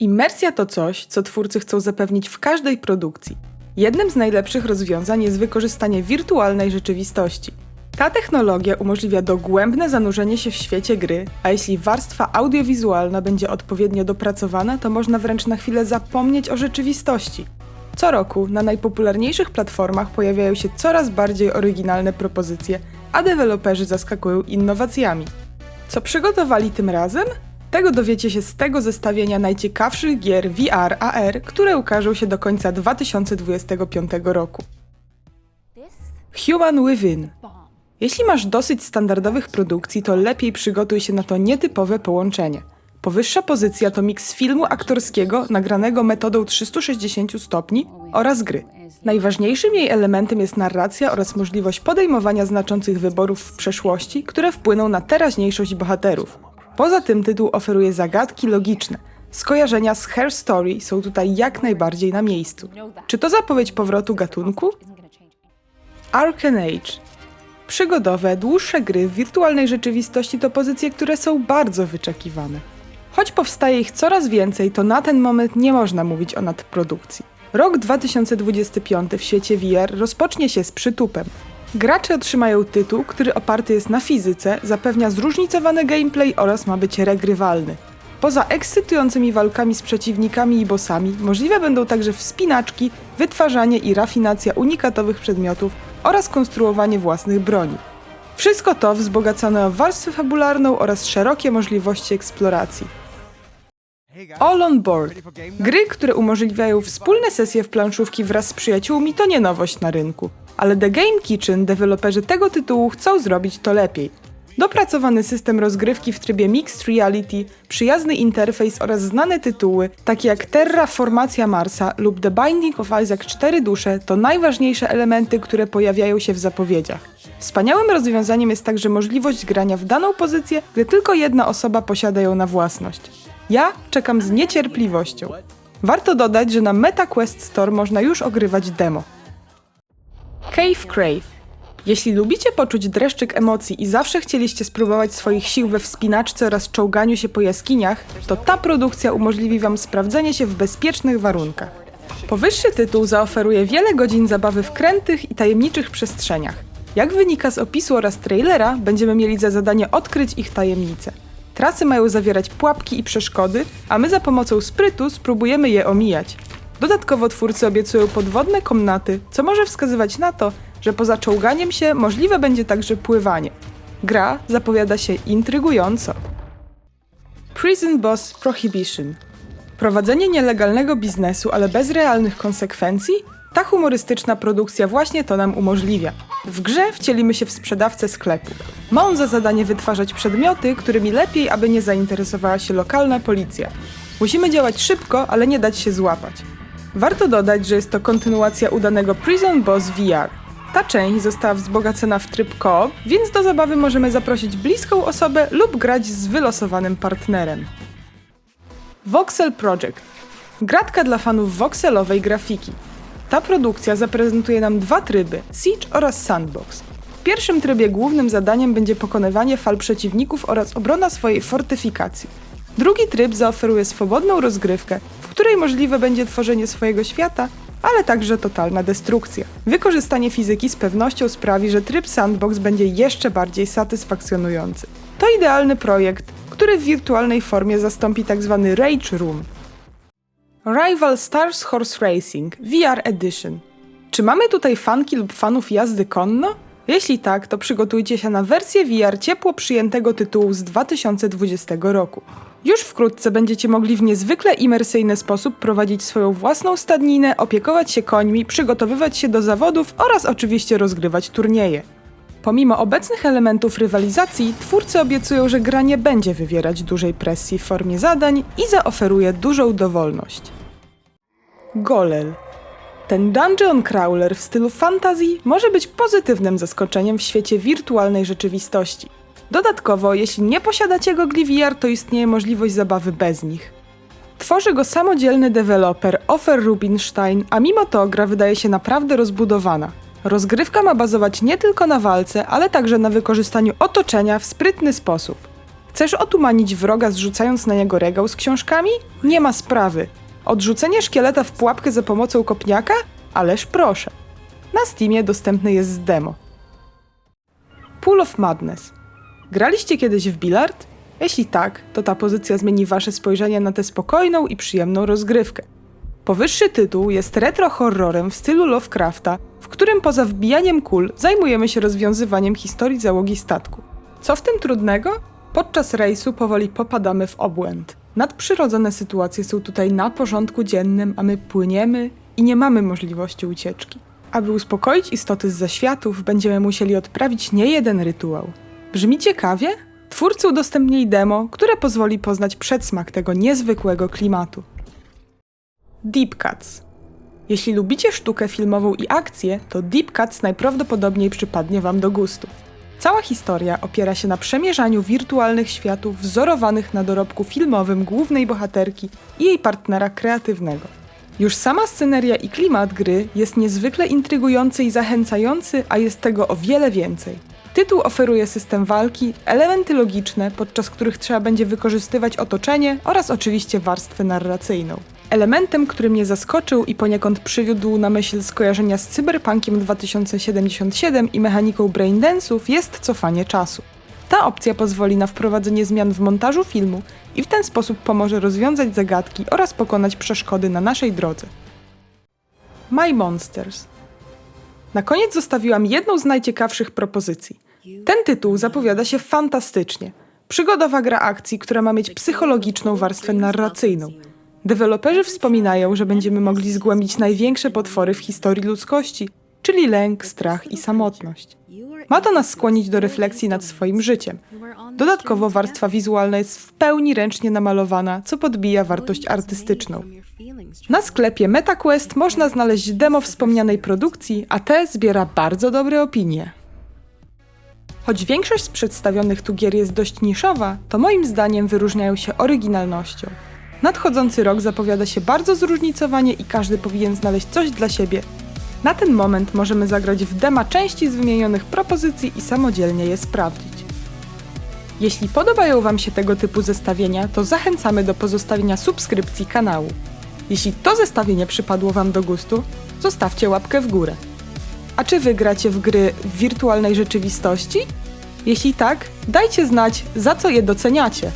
Immersja to coś, co twórcy chcą zapewnić w każdej produkcji. Jednym z najlepszych rozwiązań jest wykorzystanie wirtualnej rzeczywistości. Ta technologia umożliwia dogłębne zanurzenie się w świecie gry, a jeśli warstwa audiowizualna będzie odpowiednio dopracowana, to można wręcz na chwilę zapomnieć o rzeczywistości. Co roku na najpopularniejszych platformach pojawiają się coraz bardziej oryginalne propozycje, a deweloperzy zaskakują innowacjami. Co przygotowali tym razem? Tego dowiecie się z tego zestawienia najciekawszych gier VR AR, które ukażą się do końca 2025 roku. Human Within. Jeśli masz dosyć standardowych produkcji, to lepiej przygotuj się na to nietypowe połączenie. Powyższa pozycja to miks filmu aktorskiego nagranego metodą 360 stopni oraz gry. Najważniejszym jej elementem jest narracja oraz możliwość podejmowania znaczących wyborów w przeszłości, które wpłyną na teraźniejszość bohaterów. Poza tym tytuł oferuje zagadki logiczne. Skojarzenia z Her Story są tutaj jak najbardziej na miejscu. Czy to zapowiedź powrotu gatunku? Arcane Age. Przygodowe, dłuższe gry w wirtualnej rzeczywistości to pozycje, które są bardzo wyczekiwane. Choć powstaje ich coraz więcej, to na ten moment nie można mówić o nadprodukcji. Rok 2025 w świecie VR rozpocznie się z przytupem. Gracze otrzymają tytuł, który oparty jest na fizyce, zapewnia zróżnicowany gameplay oraz ma być regrywalny. Poza ekscytującymi walkami z przeciwnikami i bossami, możliwe będą także wspinaczki, wytwarzanie i rafinacja unikatowych przedmiotów oraz konstruowanie własnych broni. Wszystko to wzbogacone o warstwę fabularną oraz szerokie możliwości eksploracji. All on Board. Gry, które umożliwiają wspólne sesje w planszówki wraz z przyjaciółmi, to nie nowość na rynku. Ale The Game Kitchen, deweloperzy tego tytułu, chcą zrobić to lepiej. Dopracowany system rozgrywki w trybie Mixed Reality, przyjazny interfejs oraz znane tytuły, takie jak Terraformacja Marsa lub The Binding of Isaac 4 dusze, to najważniejsze elementy, które pojawiają się w zapowiedziach. Wspaniałym rozwiązaniem jest także możliwość grania w daną pozycję, gdy tylko jedna osoba posiada ją na własność. Ja czekam z niecierpliwością. Warto dodać, że na MetaQuest Store można już ogrywać demo. Cave Crave. Jeśli lubicie poczuć dreszczyk emocji i zawsze chcieliście spróbować swoich sił we wspinaczce oraz czołganiu się po jaskiniach, to ta produkcja umożliwi Wam sprawdzenie się w bezpiecznych warunkach. Powyższy tytuł zaoferuje wiele godzin zabawy w krętych i tajemniczych przestrzeniach. Jak wynika z opisu oraz trailera, będziemy mieli za zadanie odkryć ich tajemnice. Trasy mają zawierać pułapki i przeszkody, a my za pomocą sprytu spróbujemy je omijać. Dodatkowo twórcy obiecują podwodne komnaty, co może wskazywać na to, że poza czołganiem się możliwe będzie także pływanie. Gra zapowiada się intrygująco. Prison Boss Prohibition. Prowadzenie nielegalnego biznesu, ale bez realnych konsekwencji? Ta humorystyczna produkcja właśnie to nam umożliwia. W grze wcielimy się w sprzedawcę sklepu. Ma on za zadanie wytwarzać przedmioty, którymi lepiej, aby nie zainteresowała się lokalna policja. Musimy działać szybko, ale nie dać się złapać. Warto dodać, że jest to kontynuacja udanego Prison Boss VR. Ta część została wzbogacona w tryb koop, więc do zabawy możemy zaprosić bliską osobę lub grać z wylosowanym partnerem. Voxel Project. Gratka dla fanów voxelowej grafiki. Ta produkcja zaprezentuje nam dwa tryby, Siege oraz Sandbox. W pierwszym trybie głównym zadaniem będzie pokonywanie fal przeciwników oraz obrona swojej fortyfikacji. Drugi tryb zaoferuje swobodną rozgrywkę, której możliwe będzie tworzenie swojego świata, ale także totalna destrukcja. Wykorzystanie fizyki z pewnością sprawi, że tryb sandbox będzie jeszcze bardziej satysfakcjonujący. To idealny projekt, który w wirtualnej formie zastąpi tzw. Rage Room. Rival Stars Horse Racing VR Edition. Czy mamy tutaj fanki lub fanów jazdy konno? Jeśli tak, to przygotujcie się na wersję VR ciepło przyjętego tytułu z 2020 roku. Już wkrótce będziecie mogli w niezwykle imersyjny sposób prowadzić swoją własną stadninę, opiekować się końmi, przygotowywać się do zawodów oraz oczywiście rozgrywać turnieje. Pomimo obecnych elementów rywalizacji, twórcy obiecują, że gra nie będzie wywierać dużej presji w formie zadań i zaoferuje dużą dowolność. Golel. Ten dungeon crawler w stylu fantasy może być pozytywnym zaskoczeniem w świecie wirtualnej rzeczywistości. Dodatkowo, jeśli nie posiadacie gogli VR, to istnieje możliwość zabawy bez nich. Tworzy go samodzielny deweloper Offer Rubinstein, a mimo to gra wydaje się naprawdę rozbudowana. Rozgrywka ma bazować nie tylko na walce, ale także na wykorzystaniu otoczenia w sprytny sposób. Chcesz otumanić wroga zrzucając na niego regał z książkami? Nie ma sprawy. Odrzucenie szkieleta w pułapkę za pomocą kopniaka? Ależ proszę. Na Steamie dostępny jest demo. Pool of Madness. Graliście kiedyś w bilard? Jeśli tak, to ta pozycja zmieni wasze spojrzenie na tę spokojną i przyjemną rozgrywkę. Powyższy tytuł jest retro horrorem w stylu Lovecrafta, w którym poza wbijaniem kul zajmujemy się rozwiązywaniem historii załogi statku. Co w tym trudnego? Podczas rejsu powoli popadamy w obłęd. Nadprzyrodzone sytuacje są tutaj na porządku dziennym, a my płyniemy i nie mamy możliwości ucieczki. Aby uspokoić istoty z zaświatów, będziemy musieli odprawić niejeden rytuał. Brzmi ciekawie? Twórcy udostępnili demo, które pozwoli poznać przedsmak tego niezwykłego klimatu. Deep Cuts. Jeśli lubicie sztukę filmową i akcję, to Deep Cuts najprawdopodobniej przypadnie Wam do gustu. Cała historia opiera się na przemierzaniu wirtualnych światów wzorowanych na dorobku filmowym głównej bohaterki i jej partnera kreatywnego. Już sama sceneria i klimat gry jest niezwykle intrygujący i zachęcający, a jest tego o wiele więcej. Tytuł oferuje system walki, elementy logiczne, podczas których trzeba będzie wykorzystywać otoczenie oraz oczywiście warstwę narracyjną. Elementem, który mnie zaskoczył i poniekąd przywiódł na myśl skojarzenia z Cyberpunkiem 2077 i mechaniką braindance'ów jest cofanie czasu. Ta opcja pozwoli na wprowadzenie zmian w montażu filmu i w ten sposób pomoże rozwiązać zagadki oraz pokonać przeszkody na naszej drodze. My Monsters. Na koniec zostawiłam jedną z najciekawszych propozycji. Ten tytuł zapowiada się fantastycznie. Przygodowa gra akcji, która ma mieć psychologiczną warstwę narracyjną. Deweloperzy wspominają, że będziemy mogli zgłębić największe potwory w historii ludzkości, czyli lęk, strach i samotność. Ma to nas skłonić do refleksji nad swoim życiem. Dodatkowo warstwa wizualna jest w pełni ręcznie namalowana, co podbija wartość artystyczną. Na sklepie MetaQuest można znaleźć demo wspomnianej produkcji, a te zbiera bardzo dobre opinie. Choć większość z przedstawionych tu gier jest dość niszowa, to moim zdaniem wyróżniają się oryginalnością. Nadchodzący rok zapowiada się bardzo zróżnicowanie i każdy powinien znaleźć coś dla siebie. Na ten moment możemy zagrać w dema części z wymienionych propozycji i samodzielnie je sprawdzić. Jeśli podobają Wam się tego typu zestawienia, to zachęcamy do pozostawienia subskrypcji kanału. Jeśli to zestawienie przypadło Wam do gustu, zostawcie łapkę w górę. A czy Wy gracie w gry w wirtualnej rzeczywistości? Jeśli tak, dajcie znać, za co je doceniacie.